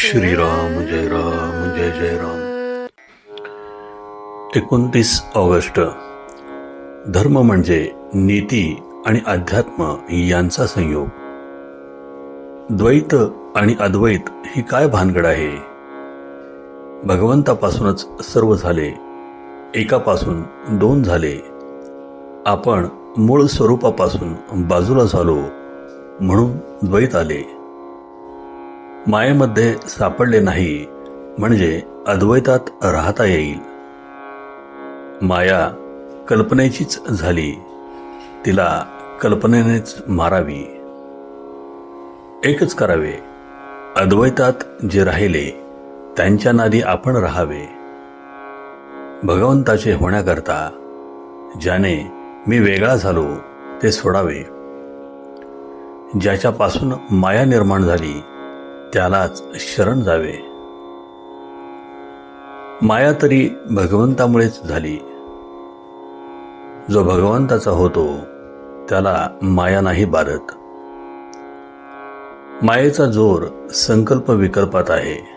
श्रीराम जय राम जय जय राम. एकोणतीस ऑगस्ट. धर्म म्हणजे नीती आणि अध्यात्म यांचा संयोग. द्वैत आणि अद्वैत ही काय भानगड आहे? भगवंतापासूनच सर्व झाले एकापासून दोन झाले. आपण मूळ स्वरूपापासून बाजूला झालो म्हणून द्वैत आले. मायेमध्ये सापडले नाही म्हणजे अद्वैतात राहता येईल. माया कल्पनेचीच झाली. तिला कल्पनेनेच मारावी. एकच करावे. अद्वैतात जे राहिले त्यांच्या नादी आपण राहावे. भगवंताचे होण्याकरता ज्याने मी वेगळा झालो ते सोडावे. ज्याच्यापासून माया निर्माण झाली त्यालाच शरण जावे. माया तरी भगवंतामुळेच झाली. जो भगवंताचा होतो त्याला माया नाही बारत. मायेचा जोर संकल्प विकल्पात आहे.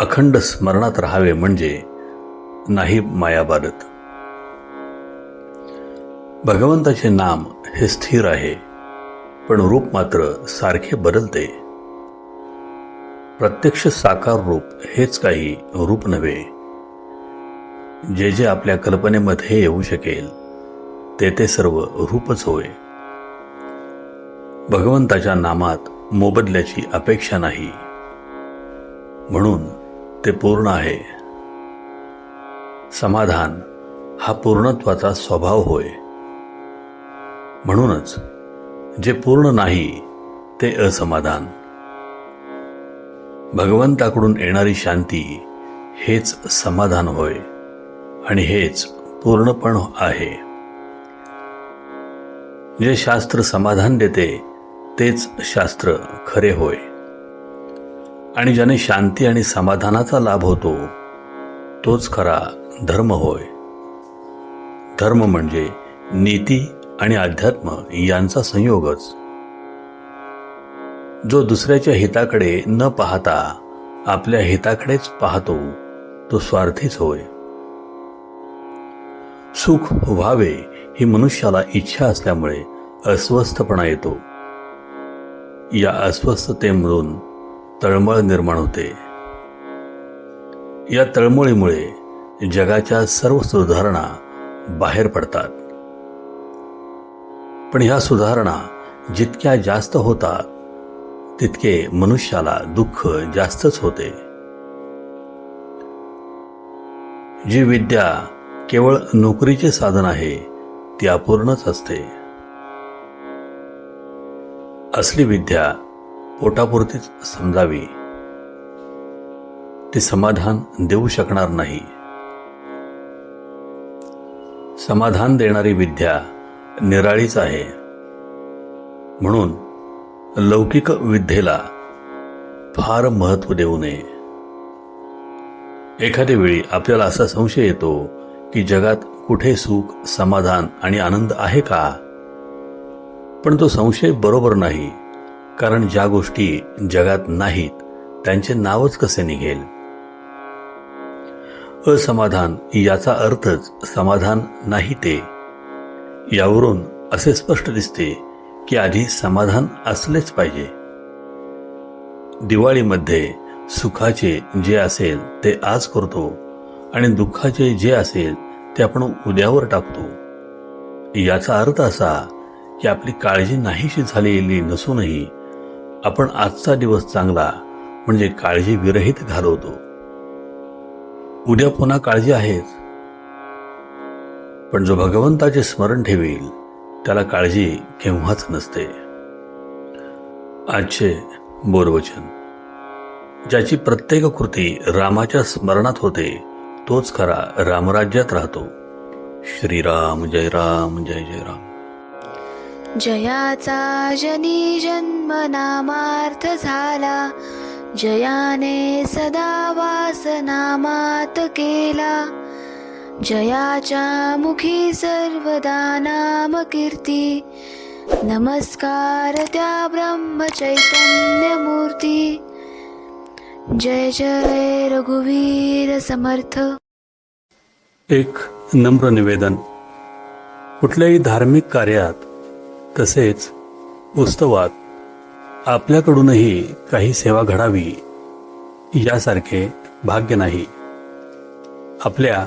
अखंड स्मरणात राहावे म्हणजे नाही माया बारत. भगवंताचे नाम हे स्थिर आहे पण रूप मात्र सारखे बदलते. प्रत्यक्ष साकार रूप हेच काही रूप नव्हे. जे जे आपल्या कल्पनेमध्ये येऊ शकेल ते ते सर्व रूपच होय. भगवंताच्या नामात मोबदल्याची अपेक्षा नाही. म्हणून ते पूर्ण आहे. समाधान हा पूर्णत्वाचा स्वभाव होय. म्हणूनच जे पूर्ण नाही ते असमाधान. भगवंताकडून येणारी शांती हेच समाधान होय आणि हेच पूर्णपण आहे. जे शास्त्र समाधान देते तेच शास्त्र खरे होय. आणि ज्याने शांती आणि समाधानाचा लाभ होतो तोच खरा धर्म होय. धर्म म्हणजे नीती आणि अध्यात्म यांचा संयोगच. जो दुसऱ्याच्या हिताकडे न पाहता आपल्या हिताकडेच पाहतो तो स्वार्थीच होय. सुख व्हावे ही मनुष्याला इच्छा असल्यामुळे अस्वस्थपणा येतो. या अस्वस्थतेमधून तळमळ निर्माण होते. या तळमळीमुळे जगाच्या सर्व सुधारणा बाहेर पडतात. पण ह्या सुधारणा जितक्या जास्त होतात तितके मनुष्याला दुःख जास्तच होते. जी विद्या केवळ नोकरीचे साधन आहे ती अपूर्णच असते. असली विद्या पोटापुरतीच समजावी. ती समाधान देऊ शकणार नाही. समाधान देणारी विद्या निराळीच आहे. म्हणून लौकिक विद्येला फार महत्त्व देऊ नये. एखाद्या वेळी आपल्याला असा संशय येतो की जगात कुठे सुख समाधान आणि आनंद आहे का? पण तो संशय बरोबर नाही कारण ज्या गोष्टी जगात नाहीत त्यांचे नावच कसे निघेल? असमाधान याचा अर्थच समाधान नाही ते. यावरून असे स्पष्ट दिसते की आधी समाधान असलेच पाहिजे. दिवाळीमध्ये सुखाचे जे असेल ते आज करतो आणि दुःखाचे जे असेल ते आपण उद्यावर टाकतो. याचा अर्थ असा की आपली काळजी नाहीशी झालेली नसूनही आपण आजचा दिवस चांगला म्हणजे काळजी विरहित घालवतो. उद्या पुन्हा काळजी आहेच. पण जो भगवंताचे स्मरण ठेवील त्याला काळजी केव्हाच नसते. आजचे बोरवचन. ज्याची प्रत्येक कृती रामाच्या स्मरणात होते तोच खरा रामराज्यात राहतो. श्रीराम जय राम जय जय राम. जयाचा जनी जन्म नामार्थ झाला. जयाने सदा वास नामात केला. जयाच्या मुखी सर्वदा नामकीर्ती नमस्कार त्या ब्रह्मचैतन्यमूर्ती। जय जय रघुवीर समर्थ। एक नम्र निवेदन। कुठल्याही धार्मिक कार्यात तसेच उत्सवात आपल्याकडूनही काही सेवा घडावी यासारखे भाग्य नाही. आपल्या